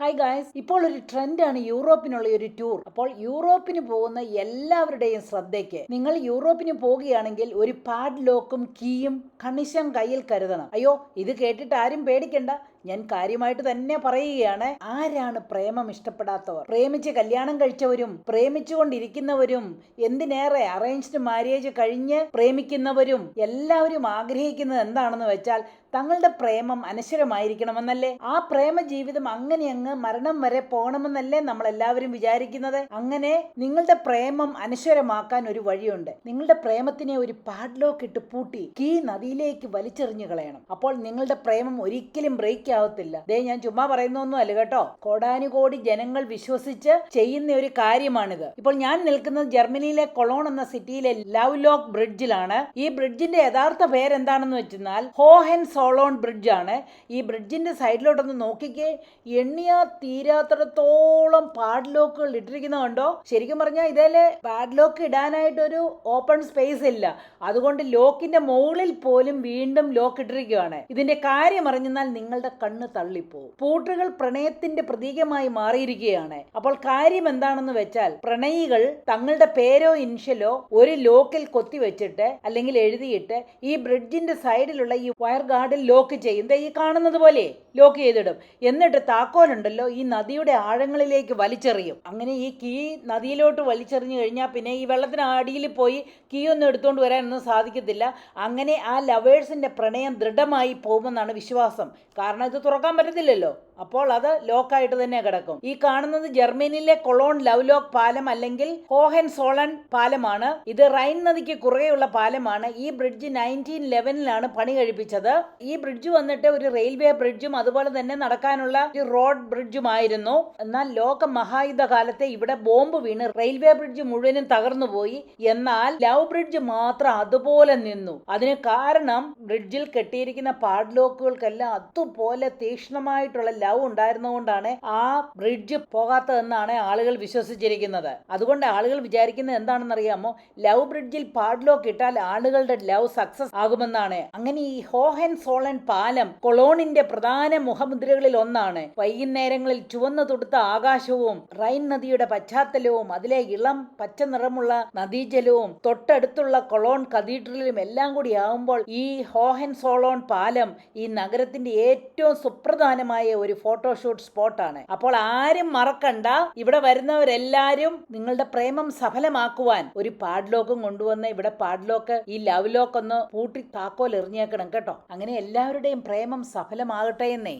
Hi guys ഇപ്പോൾ ഒരു ട്രെൻഡാണ് യൂറോപ്പിനുള്ള ഒരു ടൂർ. അപ്പോൾ യൂറോപ്പിന് പോകുന്ന എല്ലാവരുടെയും ശ്രദ്ധയ്ക്ക് നിങ്ങൾ യൂറോപ്പിന് പോവുകയാണെങ്കിൽ ഒരു പാഡ് ലോക്കും കീയും കണിശം കയ്യിൽ കരുതണം. അയ്യോ ഇത് കേട്ടിട്ട് ആരും പേടിക്കണ്ട. ഞാൻ കാര്യമായിട്ട് തന്നെ പറയുകയാണ് ആരാണ് പ്രേമം ഇഷ്ടപ്പെടാത്തവർ? പ്രേമിച്ച് കല്യാണം കഴിച്ചവരും പ്രേമിച്ചുകൊണ്ടിരിക്കുന്നവരും എന്തിനേറെ അറേഞ്ച്ഡ് മാരേജ് കഴിഞ്ഞ് പ്രേമിക്കുന്നവരും എല്ലാവരും ആഗ്രഹിക്കുന്നത് എന്താണെന്ന് വെച്ചാൽ തങ്ങളുടെ പ്രേമം അനശ്വരമായിരിക്കണമെന്നല്ലേ? ആ പ്രേമ ജീവിതം അങ്ങനെ അങ്ങ് മരണം വരെ പോകണമെന്നല്ലേ നമ്മൾ എല്ലാവരും വിചാരിക്കുന്നത്? അങ്ങനെ നിങ്ങളുടെ പ്രേമം അനശ്വരമാക്കാൻ ഒരു വഴിയുണ്ട്. നിങ്ങളുടെ പ്രേമത്തിനെ ഒരു പാഡ്ലോക്ക് ഇട്ട് പൂട്ടി കീ നദിയിലേക്ക് വലിച്ചെറിഞ്ഞു കളയണം. അപ്പോൾ നിങ്ങളുടെ പ്രേമം ഒരിക്കലും ബ്രേക്ക് ആവത്തില്ല. ദേ ഞാൻ ചുമ്മാ പറയുന്നൊന്നും അല്ല കേട്ടോ. കോടാനുകോടി ജനങ്ങൾ വിശ്വസിച്ച് ചെയ്യുന്ന ഒരു കാര്യമാണിത്. ഇപ്പോൾ ഞാൻ നിൽക്കുന്നത് ജർമ്മനിയിലെ കൊളോൺ എന്ന സിറ്റിയിലെ ലവ് ലോക്ക് ബ്രിഡ്ജിലാണ്. ഈ ബ്രിഡ്ജിന്റെ യഥാർത്ഥ പേരെന്താണെന്ന് വെച്ചാൽ ഹോഹൻ സോളോൺ ബ്രിഡ്ജ് ആണ് ഈ ബ്രിഡ്ജിന്റെ സൈഡിലോട്ടൊന്ന് നോക്കിക്കേ. എണ്ണിയാ തീരാത്തിടത്തോളം പാഡ്ലോക്കുകൾ ഇട്ടിരിക്കുന്ന കണ്ടോ? ശരിക്കും പറഞ്ഞാൽ ഇതിൽ പാഡ്ലോക്ക് ഇടാനായിട്ടൊരു ഓപ്പൺ സ്പേസ് ഇല്ല. അതുകൊണ്ട് ലോക്കിന്റെ മുകളിൽ പോലും വീണ്ടും ലോക്ക് ഇട്ടിരിക്കുകയാണ്. ഇതിന്റെ കാര്യം അറിഞ്ഞാൽ നിങ്ങളുടെ കണ്ണ് തള്ളിപ്പോവും. പൂട്ടുകൾ പ്രണയത്തിന്റെ പ്രതീകമായി മാറിയിരിക്കുകയാണ്. അപ്പോൾ കാര്യം എന്താണെന്ന് വെച്ചാൽ പ്രണയികൾ തങ്ങളുടെ പേരോ ഇൻഷ്യലോ ഒരു ലോക്കിൽ കൊത്തിവെച്ചിട്ട് അല്ലെങ്കിൽ എഴുതിയിട്ട് ഈ ബ്രിഡ്ജിന്റെ സൈഡിലുള്ള ഈ വയർ ഗാർഡിൽ ലോക്ക് ചെയ്യും ഈ കാണുന്നത് പോലെ ലോക്ക് ചെയ്തിടും. എന്നിട്ട് താക്കോലുണ്ടല്ലോ ഈ നദിയുടെ ആഴങ്ങളിലേക്ക് വലിച്ചെറിയും. അങ്ങനെ ഈ കീ നദിയിലോട്ട് വലിച്ചെറിഞ്ഞു കഴിഞ്ഞാൽ പിന്നെ ഈ വെള്ളത്തിന് അടിയിൽ പോയി കീ ഒന്നും എടുത്തുകൊണ്ട് വരാനൊന്നും സാധിക്കത്തില്ല. അങ്ങനെ ആ ലവേഴ്സിന്റെ പ്രണയം ദൃഢമായി പോകുമെന്നാണ് വിശ്വാസം. കാരണം ഇത് തുറക്കാൻ പറ്റത്തില്ലല്ലോ. അപ്പോൾ അത് ലോക്കായിട്ട് തന്നെ കിടക്കും. ഈ കാണുന്നത് ജർമ്മനിയിലെ കൊളോൺ ലവ് ലോക്ക് പാലം അല്ലെങ്കിൽ ഹോഹൻ സോളൻ പാലമാണ്. ഇത് റൈൻ നദിക്ക് കുറുകെയുള്ള പാലമാണ്. ഈ ബ്രിഡ്ജ് നയന്റീൻ ലെവനിലാണ് പണി കഴിപ്പിച്ചത്. ഈ ബ്രിഡ്ജ് വന്നിട്ട് ഒരു റെയിൽവേ ബ്രിഡ്ജും അതുപോലെ തന്നെ നടക്കാനുള്ള ഒരു റോഡ് ബ്രിഡ്ജുമായിരുന്നു. എന്നാൽ ലോക മഹായുദ്ധ കാലത്തെ ഇവിടെ ബോംബ് വീണ് റെയിൽവേ ബ്രിഡ്ജ് മുഴുവനും തകർന്നു പോയി എന്നാൽ ലവ് ബ്രിഡ്ജ് മാത്രം അതുപോലെ നിന്നു. അതിന് കാരണം ബ്രിഡ്ജിൽ കെട്ടിയിരിക്കുന്ന പാഡ്ലോക്കുകൾക്കെല്ലാം അതുപോലെ തീക്ഷ്ണമായിട്ടുള്ള ലവ് ഉണ്ടായിരുന്നതുകൊണ്ടാണ് ആ ബ്രിഡ്ജ് പോകാത്തതെന്നാണ് ആളുകൾ വിശ്വസിച്ചിരിക്കുന്നത്. അതുകൊണ്ട് ആളുകൾ വിചാരിക്കുന്നത് എന്താണെന്ന് അറിയാമോ ലവ് ബ്രിഡ്ജിൽ പാഡ്ലോക്ക് ഇട്ടാൽ ആളുകളുടെ ലവ് സക്സസ് ആകുമെന്നാണ്. അങ്ങനെ ഈ ഹോഹൻ സോളൻ പാലം കൊളോണിന്റെ പ്രധാന മുഖമുദ്രകളിൽ ഒന്നാണ്. വൈകുന്നേരങ്ങളിൽ ചുവന്നു തുടുത്ത ആകാശവും റൈൻ നദിയുടെ പശ്ചാത്തലവും അതിലെ ഇളം പച്ച നിറമുള്ള നദീജലവും തൊട്ടടുത്തുള്ള കൊളോൺ കതീഡ്രലിലും എല്ലാം കൂടി ആകുമ്പോൾ ഈ ഹോഹൻ സോളോൺ പാലം ഈ നഗരത്തിന്റെ ഏറ്റവും സുപ്രധാനമായ ഫോട്ടോഷൂട്ട് സ്പോട്ടാണ് അപ്പോൾ ആരും മറക്കണ്ട. ഇവിടെ വരുന്നവരെല്ലാരും നിങ്ങളുടെ പ്രേമം സഫലമാക്കുവാൻ ഒരു പാഡ്ലോക്കും കൊണ്ടുവന്ന് ഇവിടെ പാഡ്ലോക്ക് ഈ ലവ് ലോക്ക് ഒന്ന് പൂട്ടി താക്കോൽ എറിഞ്ഞേക്കണം കേട്ടോ. അങ്ങനെ എല്ലാവരുടെയും പ്രേമം സഫലമാകട്ടെ എന്നേ.